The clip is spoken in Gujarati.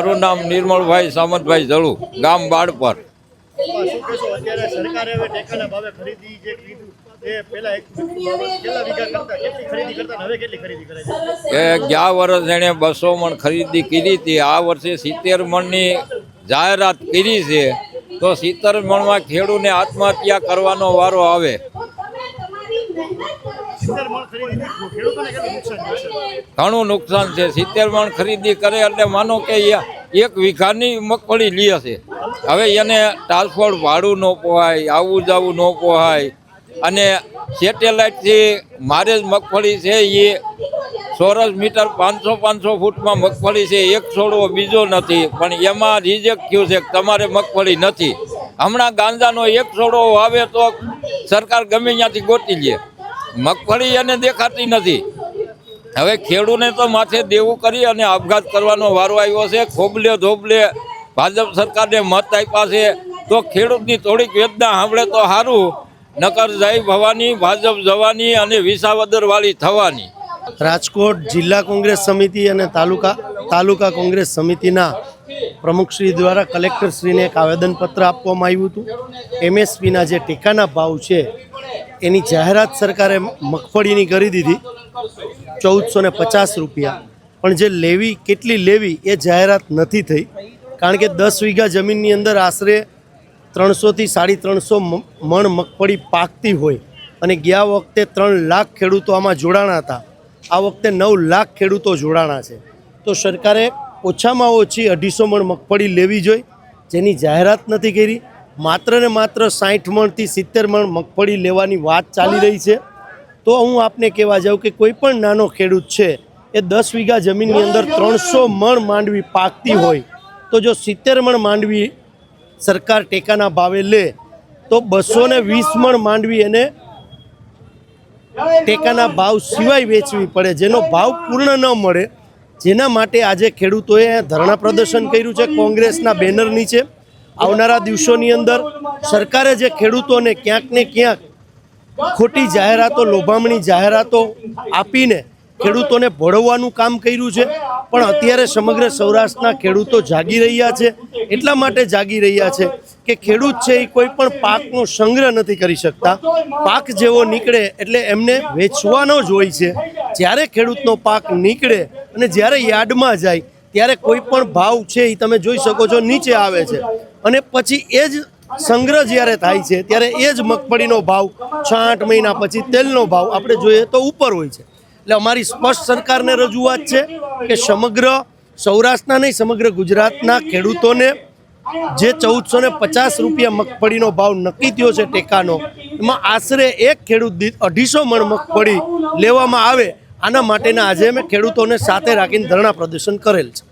મારું નામ નિર્મળભાઈ સામંતભાઈ જળુ ગામ બાળપર એ ગયા વર્ષ એણે બસો મણ ખરીદી કરી હતી. આ વર્ષે સિત્તેર મણની જાહેરાત કરી છે. તો સિત્તેર મણમાં ખેડૂને આત્મહત્યા કરવાનો વારો આવે સિત્તેર મણ ખરીદી ખેડૂતોને કેટલું નુકસાન થશે ઘણું નુકસાન છે. સિત્તેર મણ ખરીદી કરે એટલે માનો કે એક વીઘાની મગફળી લે છે. હવે એને ટ્રાન્સપોર્ટ ભાડું ન પોહાય આવવું જવું ન પોહાય. અને સેટેલાઇટથી મારે જ મગફળી છે એ ચોરસ મીટર પાંચસો પાંચસો ફૂટમાં મગફળી છે. એક છોડવો બીજો નથી. પણ એમાં રિજેક્ટ થયું છે તમારે મગફળી નથી. હમણાં ગાંજાનો એક છોડવો આવે તો સરકાર ગમે ત્યાંથી ગોતી લે. મગફળી એને દેખાતી નથી. હવે ખેડૂને તો માથે દેવું કરી અને આપઘાત કરવાનો વારો આવ્યો છે. ખોબલે ધોબલે ભાજપ સરકારને મત આપ્યા છે. તો ખેડૂતની થોડીક વેદના સાંભળે તો સારું નકર જય ભવાની, ભાજપ જવાની અને વિસાવદરવાળી થવાની. રાજકોટ જિલ્લા કોંગ્રેસ સમિતિ અને તાલુકા તાલુકા કોંગ્રેસ સમિતિના પ્રમુખશ્રી દ્વારા કલેક્ટરશ્રીને એક આવેદનપત્ર આપવામાં આવ્યું હતું. એમએસપીના જે ટેકાના ભાવ છે, એની જાહેરાત સરકારે મગફળીની કરી દીધી ચૌદસો ને પચાસ રૂપિયા. પણ જે લેવી, કેટલી લેવી એ જાહેરાત નથી થઈ. કારણ કે દસ વીઘા જમીનની અંદર આશરે ત્રણસોથી સાડી ત્રણસો મણ મગફળી પાકતી હોય. અને ગયા વખતે ત્રણ લાખ ખેડૂતો આમાં જોડાણા હતા. આ વખતે નવ લાખ ખેડૂતો જોડાણા છે. તો સરકારે ઓછામાં ઓછી અઢીસો મણ મગફળી લેવી જોઈએ. જેની જાહેરાત નથી કરી. માત્ર ને માત્ર સાઠ મણથી સિત્તેર મણ મગફળી લેવાની વાત ચાલી રહી છે. તો હું આપને કહેવા જાઉં કે કોઈ પણ નાનો ખેડૂત છે, એ દસ વીઘા જમીનની અંદર ત્રણસો મણ માંડવી પાકતી હોય, તો જો સિત્તેર મણ માંડવી સરકાર ટેકાના ભાવે લે, તો બસો ને વીસ મણ માંડવી એને ટેકાના ભાવ સિવાય વેચવી પડે, જેનો ભાવ પૂર્ણ ન મળે જેના માટે આજે ખેડૂતોએ ધરણા પ્રદર્શન કર્યું છે કોંગ્રેસના બેનર નીચે. આવનારા દિવસોની અંદર સરકારે જે ખેડૂતોને ક્યાંક ને ક્યાંક ખોટી જાહેરાતો, લોભામણી જાહેરાતો આપીને ખેડૂતોને ભળવવાનું કામ કર્યું છે. પણ અત્યારે સમગ્ર સૌરાષ્ટ્રના ખેડૂતો જાગી રહ્યા છે. એટલા માટે જાગી રહ્યા છે કે ખેડૂત છે એ કોઈ પણ પાકનો સંગ્રહ નથી કરી શકતા. પાક જેવો નીકળે એટલે એમને વેચવાનો જ હોય છે. જ્યારે ખેડૂતનો પાક નીકળે અને જ્યારે યાર્ડમાં જાય, ત્યારે કોઈ પણ ભાવ છે એ તમે જોઈ શકો છો, નીચે આવે છે. અને પછી એ જ સંગ્રહ જ્યારે થાય છે, ત્યારે એ જ મગફળીનો ભાવ છ આઠ મહિના પછી તેલનો ભાવ આપણે જોઈએ તો ઉપર હોય છે. એટલે અમારી સ્પષ્ટ સરકારને રજૂઆત છે કે સમગ્ર સૌરાષ્ટ્રના નહીં, સમગ્ર ગુજરાતના ખેડૂતોને જે ચૌદસો ને પચાસ રૂપિયા મગફળીનો ભાવ નક્કી થયો છે ટેકાનો, એમાં આશરે એક ખેડૂત દીઠ અઢીસો મણ મગફળી લેવામાં આવે આના માટેના આજે અમે ખેડૂતોને સાથે રાખીને ધરણા પ્રદર્શન કરેલ છે.